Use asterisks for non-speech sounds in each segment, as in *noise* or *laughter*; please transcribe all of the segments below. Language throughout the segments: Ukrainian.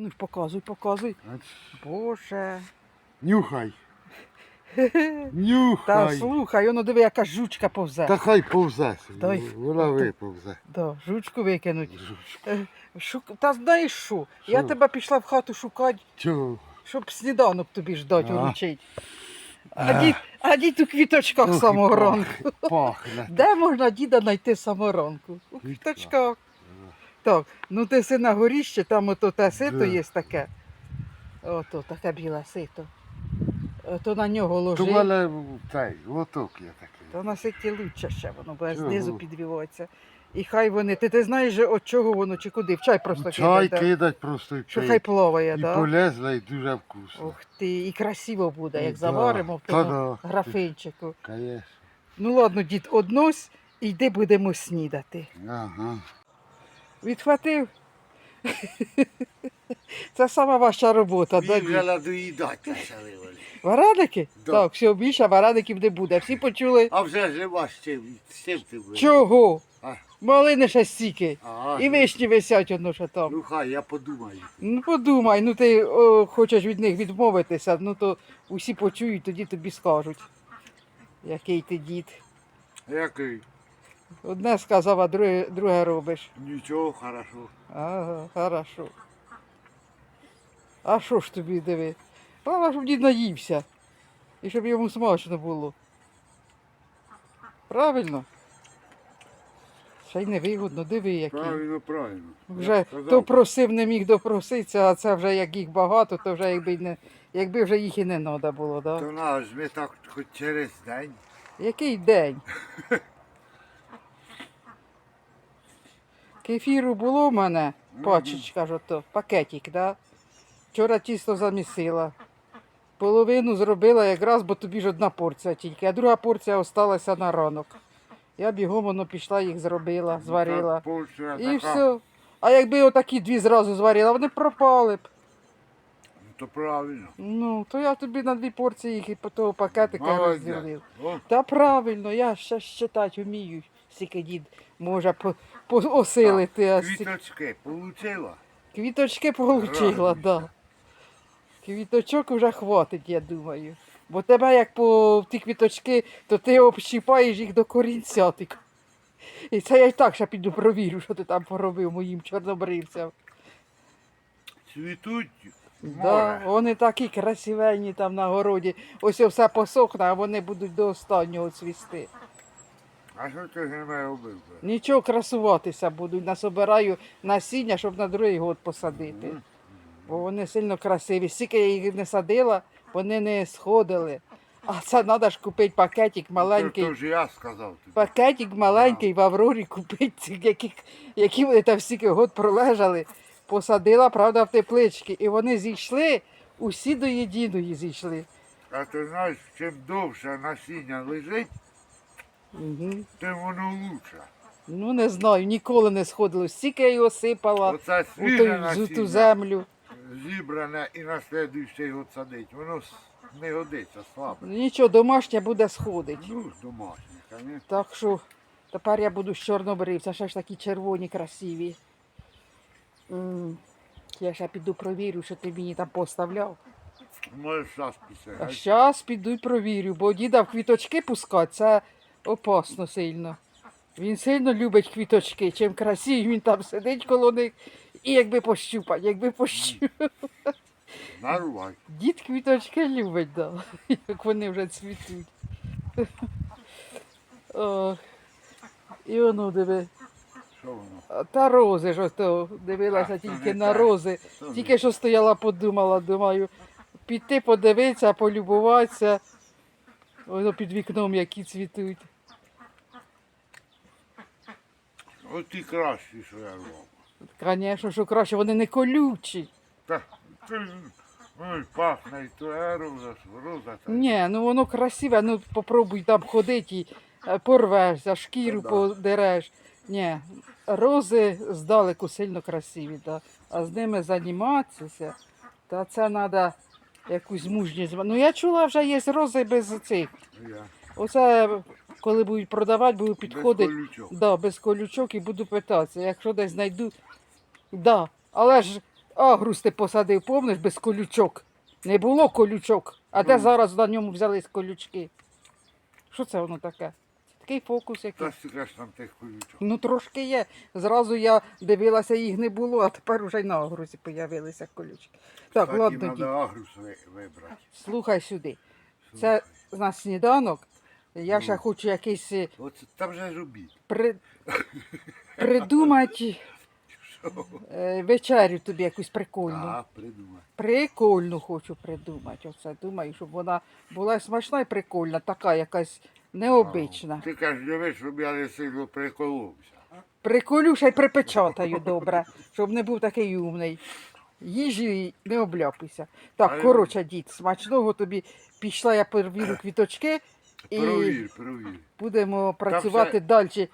ну ж показуй, показуй. Боже. Нюхай. Нюхай. Та слухай, воно диви, яка жучка повзе. Та хай повзе. Вона виповзе. Да, жучку викинуть. Жучка. Е, Шук... Та знаєш що? Я Що? тебе пішла в хату шукати, Чого? щоб сніданок тобі ждать, А. уручить. А дід, а дід у квіточках Ох, і пах-. Пахне. Де можна діда знайти саморанку? У квіточках. Так, ну ти си на горіще, там ото те сито є таке. Ото таке біле сито. То на нього То в мене цей лоток є такий. То на ситі лучше ще воно Чого? знизу підвіватися. І хай вони. Ти, ти знаєш, же, от чого воно чи куди? В чай просто Чай кидати. кидать просто і Що хай плаває, І? Да? полезла, і дуже вкусно. Ух ти, і красиво буде, як Да. заваримо в Та тому да. графинчику. Конечно. Ну ладно, дід, однось, і йди будемо снідати. Ага. Відхватив. *laughs* Це сама ваша робота, да, дід? надоїдати почали вони. Вареники? Да. Так, все, більше вареників не буде. Всі почули. А вже ж нема з чим, з чим ти будеш? Чого? А. Малини ще стільки. Ага, І вишні висять одно що там. Ну хай, я подумаю. Ну подумай, ну ти о, хочеш від них відмовитися, ну то усі почують, тоді тобі скажуть. Який ти дід. Який? Одне сказав, а друге, друге робиш. Нічого, хорошо. Ага, хорошо. А що ж тобі диви? Главное, щоб дід наївся. І щоб йому смачно було. Правильно? Ще й невигодно, диви який. Правильно, правильно. Вже то просив, не міг допроситися, а це вже як їх багато, то вже якби не, якби вже їх і не треба було, да? То наш, ми так хоч через день. Який день? *laughs* Кефіру було в мене, пачечка ж ото, пакетик, да? Вчора тісто замісила. Половину зробила якраз, бо тобі ж одна порція тільки, а друга порція осталася на ранок. Я бігом воно пішла, їх зробила, зварила. Порція І все. А якби отакі дві зразу зварила, вони пропали б. Ну, То правильно. Ну, то я тобі на дві порції їх і по того пакетика розділив. Та правильно, я ще считати вмію, скільки дід може по, а Квіточки получила? Квіточки получила, Радуйся. да. Квіточок вже хватить, я думаю. Бо тебе як по ті квіточки, то ти общіпаєш їх до корінця. ти. І це я й так ще піду провірю, що ти там поробив моїм чорнобривцям. Цвітуть Да, вони такі красивенні там на городі. Ось все посохне, а вони будуть до останнього цвісти. А що ти з ними робив? би? Нічого красуватися будуть. Насобираю насіння, щоб на другий год посадити. Бо вони сильно красиві. Скільки я їх не садила, вони не сходили. А це треба ж купити пакетик маленький. То, то ж я сказав тобі. Пакетик маленький в Аврорі купити, *laughs* які, які вони там стільки год пролежали. Посадила, правда, в теплички. І вони зійшли, усі до єдиної зійшли. А ти знаєш, чим довше насіння лежить, Угу. тим воно лучше. Ну не знаю, ніколи не сходило. Стільки я його сипала Оце у, свіже в ту насіння землю. зібране і на слідуючий год садить. Воно с- не годиться слабе. Ну, Нічого, домашнє буде сходити. Ну, ж домашнє, звісно. Так що тепер я буду з чорнобривця, ще ж такі червоні, красиві. М, Я ще піду провірю, що ти мені там поставляв. Можеш зараз А зараз піду й провірю, бо діда в квіточки пускати це опасно сильно. Він сильно любить квіточки. Чим красиві він там сидить коло них. І якби пощупать, якби. Нарувай. Дід квіточки любить, да, як вони вже цвітуть. І воно диви. Та рози ж ото дивилася А, тільки на рози. То Тільки що стояла, подумала, думаю, піти подивитися, полюбуватися. Воно під вікном які цвітуть. От ті кращі, що я роблю. Звісно, що краще, вони не колючі. Та ти ну, і пахне, і то роза, роза. та. Ні, ну воно красиве, ну попробуй там ходити і е, порвешся, шкіру Та да. подереш. Ні, рози здалеку сильно красиві, да. а з ними займатися, та це треба якусь мужність. Ну я чула, вже є рози без цих. Я. Оце коли будуть продавати, буду підходити. Без колючок. Да, без колючок і буду питатися. Якщо десь знайду. Да. Але ж Агрус ти посадив, помниш, без колючок. Не було колючок. А де зараз на ньому взялись колючки? Що це воно таке? Такий фокус який. Та стільки ж там тих колючок. Ну трошки є. Зразу я дивилася, їх не було, а тепер уже й на агрузі появилися колючки. Так, Кстати, ладно, треба агрус ви- вибрати. слухай сюди. Це на сніданок. Я ще Ну. хочу якийсь е, Оце там же ж обід. при... *laughs* придумати е, вечерю тобі якусь прикольну. А, придумай. Прикольну хочу придумати. Оце думаю, щоб вона була смачна і прикольна, така якась необична. Ти кажеш, дивись, щоб я не сильно приколовся. Приколю ще й припечатаю добре, щоб не був такий умний. Їжі не обляпуйся. Так, коротше, дід, смачного тобі пішла, я перевірю квіточки і Провір, провір. будемо працювати все далі.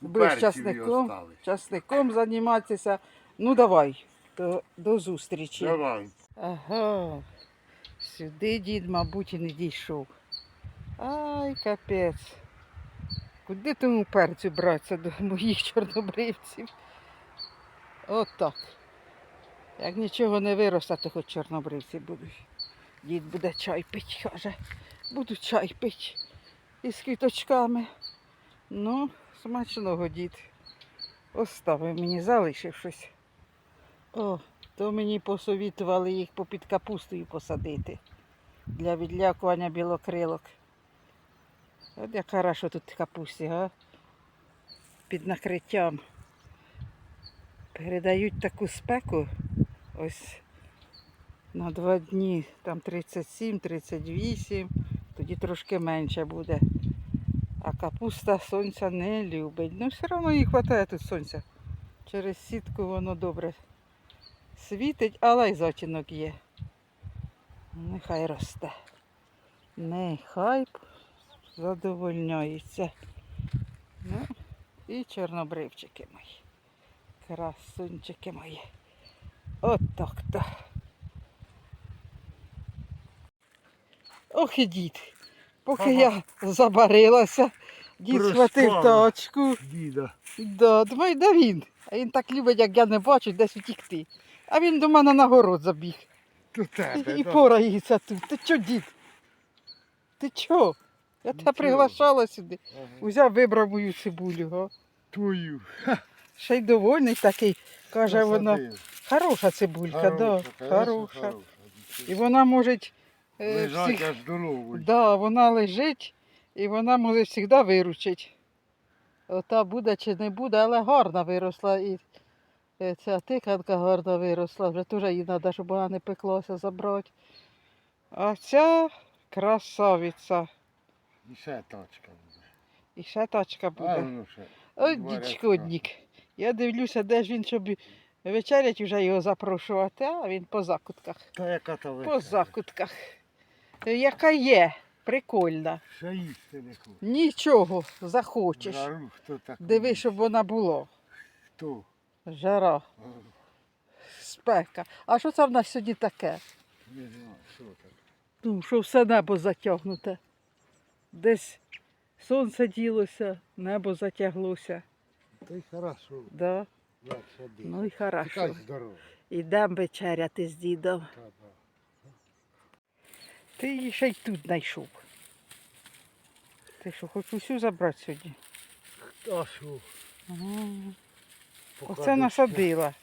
Будеш Перців часником займатися. Ну давай, до, до зустрічі. Давай. Ага. Сюди дід, мабуть, і не дійшов. Ай, капець. Куди тому перцю братися до моїх чорнобривців? От так. Як нічого не виросте, то хоч чорнобривці будуть. Дід буде чай пить, каже. Буду чай пить із квіточками. Ну, смачного дід. Оставив мені, залишив щось. О, то мені посовітували їх попід капустою посадити для відлякування білокрилок. От як хорошо тут капусті, га? Під накриттям. Передають таку спеку. Ось на два дні, там 37-38, тоді трошки менше буде. А капуста сонця не любить. Ну, все одно їй вистачає тут сонця. Через сітку воно добре світить, але й затінок є. Нехай росте. Нехай задовольняється. Ну, і чорнобривчики мої. Красунчики мої. От так то. Ох і дід. Поки Ага. я забарилася, дід схватив тачку. Діда. Да, думаю, де він? А він так любить, як я не бачу, десь утікти. А він до мене на город забіг. До тебе, І да. порається тут. Ти чо, дід? Ти чо? Я тебе приглашала сюди. Ага. Взяв, вибрав мою цибулю. Га. Твою. Ще й довольний такий. Каже, вона хороша цибулька, да, конечно, хороша. І вона може Лежать всіх... аж здоровий. да, вона лежить і вона може завжди виручить. Ота буде чи не буде, але гарна виросла. І е, ця тиканка гарна виросла. Вже теж їй треба, щоб вона не пеклася забрати. А ця красавиця. І ще тачка буде. І ще тачка буде. ну ще. Я дивлюся, де ж він, щоб вечерять вже його запрошувати, а він по закутках. Та яка то ви? По закутках. Е, Яка є, прикольна. Їсти не хоче. Нічого, захочеш. Жару, хто так? Диви, щоб вона була. Хто? Жара, А, спека. А що це в нас сьогодні таке? Не знаю, що так. Ну, що все небо затягнуте. Десь сонце ділося, небо затяглося. Та й хорошо. Да? Ну і хорошо. Ідемо вечеряти з дідом. Та, да. Ти її ще й тут знайшов. Ти що, хоч усю забрати сьогодні? А що? Ага. Поки Оце доща- насадила.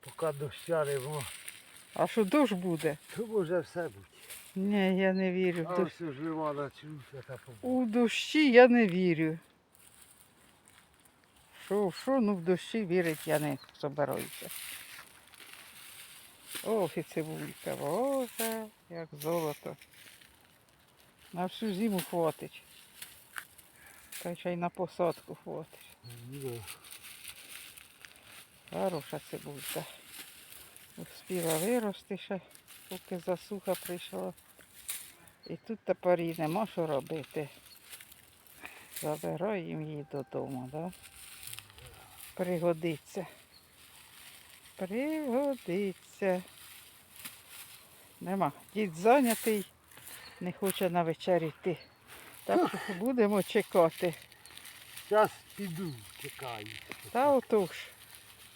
Поки доща нема, А що дощ буде? то може все бути. Ні, я не вірю. А дощ. ось ж лива начнувся та побачиш. У дощі я не вірю. Що, що, ну в дощі вірить я не собираюся. Ох, і цибулька, боже, як золото. На всю зиму хватить. Та ще й на посадку хватить. Да. Хороша цибулька. Успіла вирости ще, поки засуха прийшла. І тут тепер нема що робити. Забираємо її додому, да? Пригодиться. Пригодиться. Нема. Дід зайнятий, не хоче на вечері йти. Так що будемо чекати. Зараз піду, чекаю. Та отож.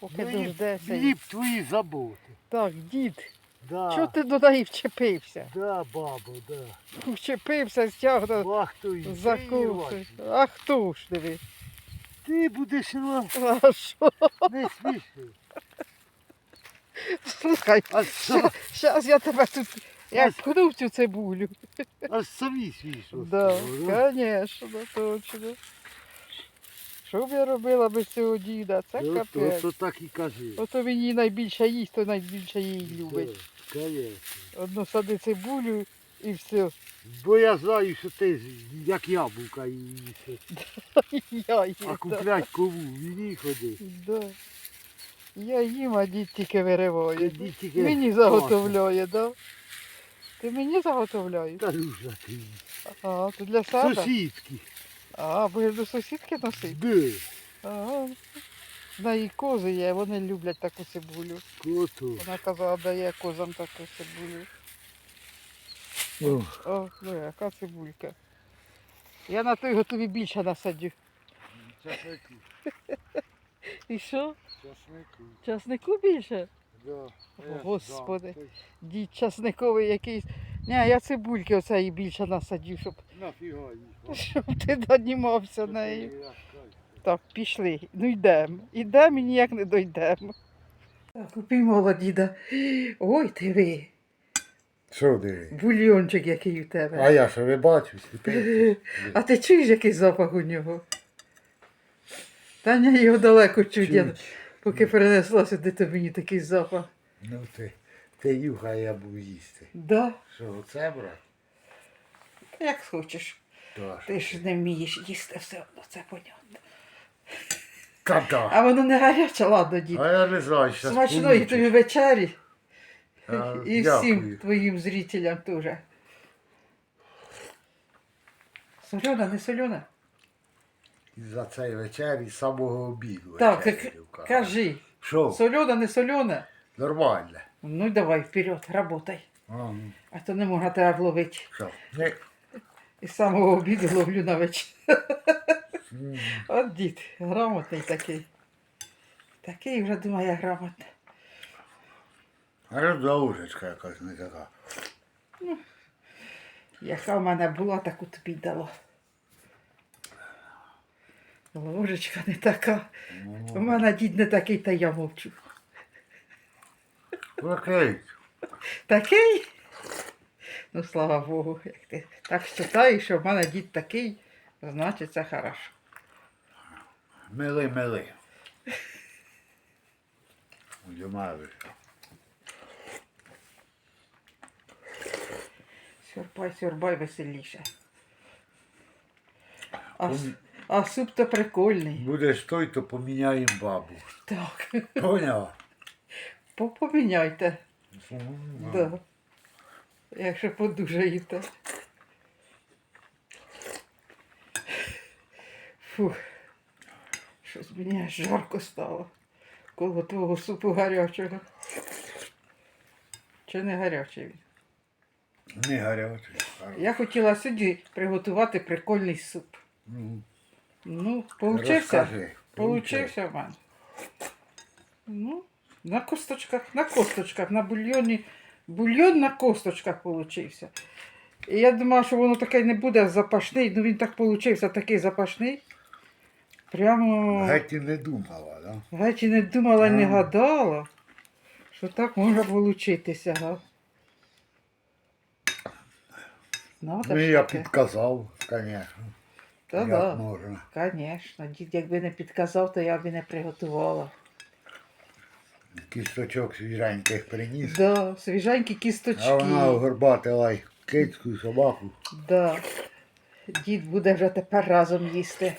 поки дождеться. Мені твої заботи. Так, дід, Да. чого ти до неї вчепився? Да, бабо, да. Вчепився, стягнув, Бахтуй. закусуй. А хто ж диви? Ти будеш рвати. А що? Не смішно. Слухай, А *laughs* що? зараз я тебе тут як в цю цибулю. Аж самі смішно. Да, звісно, точно. Що б я робила без цього діда? Це Ну, капець. то так і кажи. Ото він її найбільше їсть, то найбільше її любить. Да, Конечно. Одну сади цибулю і все. Бо я знаю, що ти з- як яблука їси. *laughs* Я їм. А да. куплять кому? Мені ходи. Да. Я їм, а дід тільки вириває. Тільки Мені заготовляє, да? Ти мені заготовляєш? Та ну ти. Ага, то для себе? Сусідки. А, будеш до сусідки носити? Де? Ага. В неї кози є, вони люблять таку цибулю. Кото. Вона казала, дає козам таку цибулю. О, ну яка цибулька. Я на той готові більше насадю. *laughs* І що? Часнику. Часнику більше? Да. Господи. Да. Дід часниковий якийсь. Ні, я цибульки оцеї більше насадю, щоб, Нафіга їх. *laughs* щоб ти донімався нею. Так, пішли. Ну йдемо. Йдемо і ніяк не дойдемо. Так, упіймала діда. Ой, ти ви, Що диви? бульйончик який у тебе. А я що не бачу, сліпий. А ти чуєш, який запах у нього? Таня його далеко чуть, я, поки перенесла сюди, то мені такий запах. Ну ти, ти юхай, я буду їсти. Да, Що, оце брат? як хочеш. То Ти ж не вмієш їсти все одно, це понятно. Та-та. А воно не гаряче, ладно, дід. А я не знаю, що Смачної тобі вечері А, *laughs* і дякую. всім твоїм зрителям теж. Солена, не солена? І за цей вечір і з самого обіду. Так, вечерю, к- кажи, Що? солена, не солена? Нормально. Ну давай вперед, работай. Ага. А то не можна тебе вловити. Що? Ні. І з самого обіду ловлю на вечір. М. От дід, грамотний такий. Такий вже думає грамотний. А роза ложечка якась не така. Яка в мене була, таку тобі й Ложечка не така. У мене дід не такий, та я мовчу. Окей. Такий? Ну, слава Богу, як ти так вважаєш, що в мене дід такий, значить це хорошо. Мили, мили. Удімаєш. Сюрбай, сюрбай веселіше. А, с- а суп то прикольний. Будеш той, то поміняємо бабу. Так, Поняв? по- поміняйте. Да. Якщо подужаєте. Фух. Щось мені аж жарко стало. Коло твого супу гарячого. Чи не гарячий він? Не гарячий. Я хотіла сьогодні приготувати прикольний суп. Ну, Ну, получився? розкажи. Получився в мене. Ну, на косточках, на косточках, на бульйоні. Бульйон на косточках получився. І я думала, що воно таке не буде запашний, ну він так получився, такий запашний. Прямо Геть і не думала, да? геть і не думала, не гадала, що так може получитися. Га? Надо Ну, ж я таке. підказав, звісно. Та Як да. можна. Звісно, дід, якби не підказав, то я б і не приготувала. Кісточок свіженьких приніс. Да, свіженькі кісточки. А вона горбатила й кицьку, собаку. Да. Дід буде вже тепер разом їсти.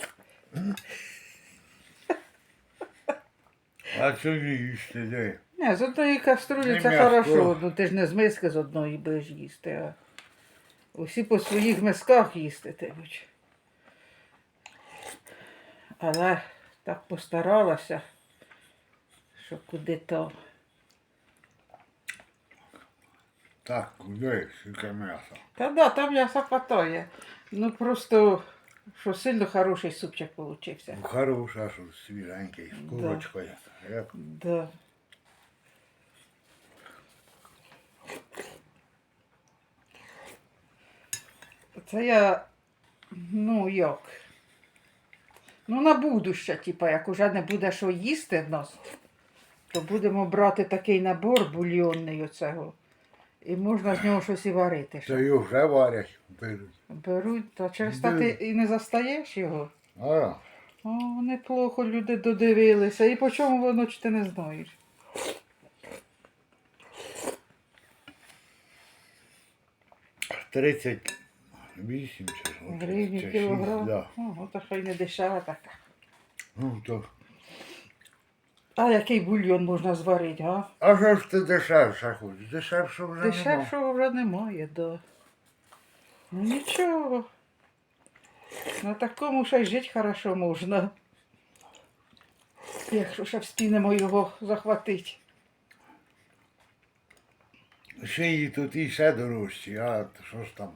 А що не їсти, де? Не, з одної каструлі Не це м'ясо. хорошо, ну ти ж не з миски з одної будеш їсти, а усі по своїх мисках їсти ти будеш. Але так постаралася, що куди то. Так, куди? Скільки м'яса. Та да, там м'ясо хватає. Ну просто Що сильно хороший супчик получився. Хороша, що свіженький, з курочкою. Як Да. Це я, ну як. Ну, на будуще, типа, як уже не буде що їсти в нас, то будемо брати такий набор бульйонний оцього. І можна з нього щось і варити. то ще. його вже варять, беруть. Беруть, та через та ти і не застаєш його. А, О, неплохо люди додивилися. І по чому воно чи ти не знаєш? тридцять вісім чи що. чи- Гривні кілограм. Да. Ого, то хай не дешева така. Ну, то. А який бульйон можна зварити, га? А що ж ти дешевше хочеш? Дешевше вже нема. Дешевшого вже немає, да. Ну нічого. На такому ще й жити хорошо можна. Якщо ще встигнемо його захватити. Ще її тут і ще дорожчі, а що ж там?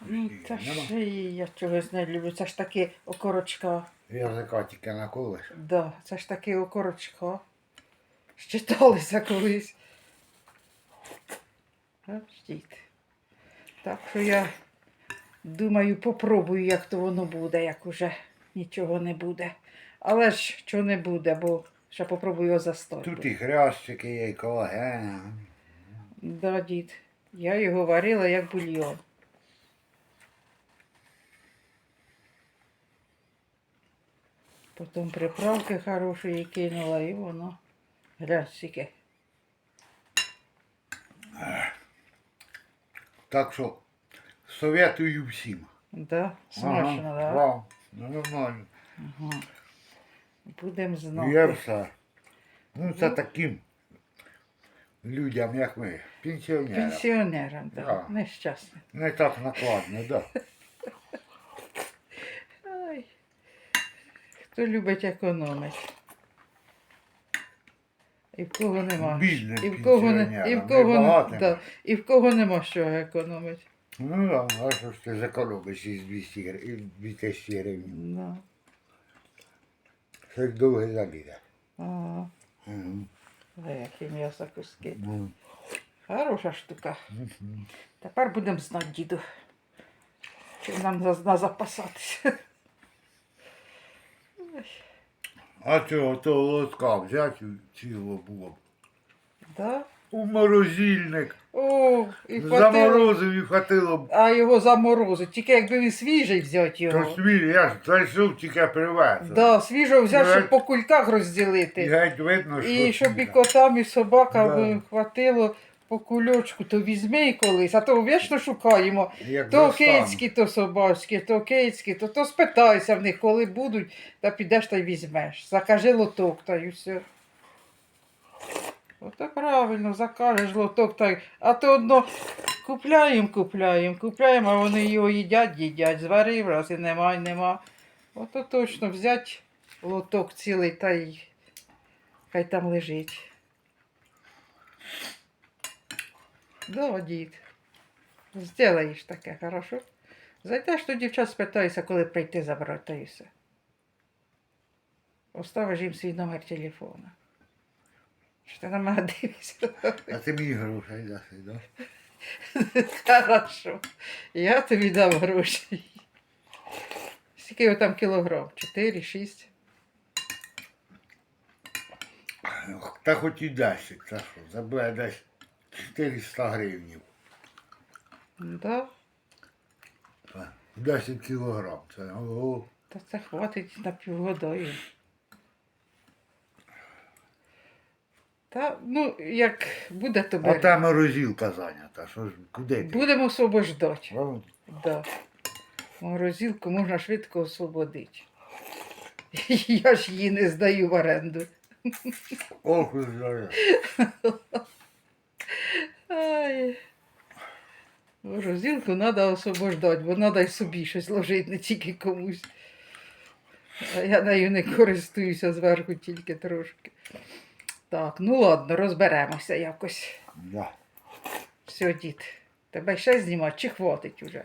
Ну, та ще й я чогось не люблю. Це ж таки окорочка. Язика тільки наколиш. Да, це ж таки окорочка. Щиталися колись. Ждіть. Так що я думаю, попробую, як то воно буде, як уже нічого не буде. Але ж що не буде, бо ще попробую його застояти. Тут і хрящики є, і колаген. Да, дід. Я його варила як бульйон. Потім приправки хороші кинула і воно грязьке. Так що советую всім. Да, смачно, Ага, да? да, ну, нормально. Ага. Будемо знати. все. Ну, це таким людям, як ми, пенсіонерам. Пенсіонерам, да. Да. Нещасним. Не так накладно, да. *laughs* Ай. Хто любить економити? І в кого нема. І в кого, не, і в кого, не, да, і в кого нема що економити. Ну да, а що ж ти зекономиш із 200 гривень, 2000 гривень? Да. Щось довге залізе. Ага. Мгм. А які м'ясо куски. Ну, Хороша штука. мгм. Тепер будемо знати, діду. Чим нам за- на запасатися. А цього того лотка взяти цілого було. б. Да? У морозильник. О, і хватило. Заморозив і хватило б. А його заморозить. Тільки якби він свіжий взяти То його. свій, я ж зайшов тільки привез. Да, свіжого Ну, щоб геть- по кульках розділити. геть видно, що І щоб і котам, і собакам Да. хватило по кульочку, то візьми колись, а то вічно шукаємо. Як То кицькі, то собачські, то кицькі, то, то спитайся в них, коли будуть, та підеш та й візьмеш. Закажи лоток та й все. Ото правильно, закажеш лоток та й. А то одно купляємо, купляємо, купляємо, а вони його їдять, їдять. Зварив раз і нема, і нема. Ото точно взять лоток цілий та й хай там лежить. Да, дід. Сделаєш таке, хорошо? Зайдеш до дівчат, спитайся, коли прийти забрати, та і все. Оставиш їм свій номер телефона. Що ти на мене дивишся? А ти мені грошей даси, да? Хорошо. Я тобі дам гроші. Скільки його там кілограм? Чотири, шість. Та хоч і 10, та що, забере десь 400 гривень. Да? 10 кілограм. Це ого. Та це хватить на півгодої. Та, ну, як буде, то А бери. там морозилка зайнята. Що ж, куди ти? Будемо освобождати. О, Да. Морозилку можна швидко освободити. *laughs* Я ж її не здаю в оренду. Ох, уж зараз. *laughs* Ай. Морозилку треба освобождати, бо треба й собі щось ложити, не тільки комусь. А я нею не користуюся зверху тільки трошки. Так, ну ладно, розберемося якось. Да. Все, дід. Тебе ще знімати чи хватить уже?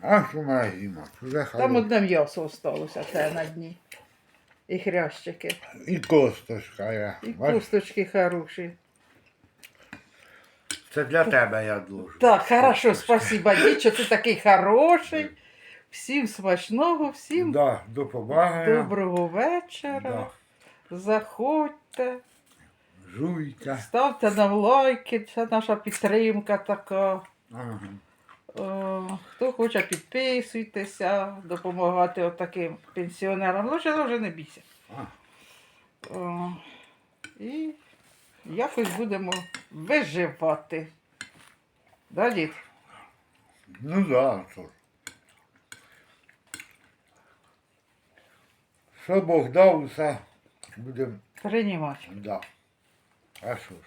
А що має зима? Вже Там одне м'ясо осталося те на дні. І хрящики. І косточка я. І Бач, кусточки хороші. Це для тебе я должен. Так, хорошо, спасибо, дідчо, ти такий хороший. Всім смачного, всім Да, до доброго вечора. Да. Заходьте, Жуйте. ставте нам лайки, це наша підтримка така. Ага. О, хто хоче, підписуйтеся, допомагати отаким пенсіонерам. Лучше, лучше не бійся. А. О, і якось будемо виживати. Да, дід? Ну да, що ж. Що Бог дав, все будемо. Приймати. Да. А що ж?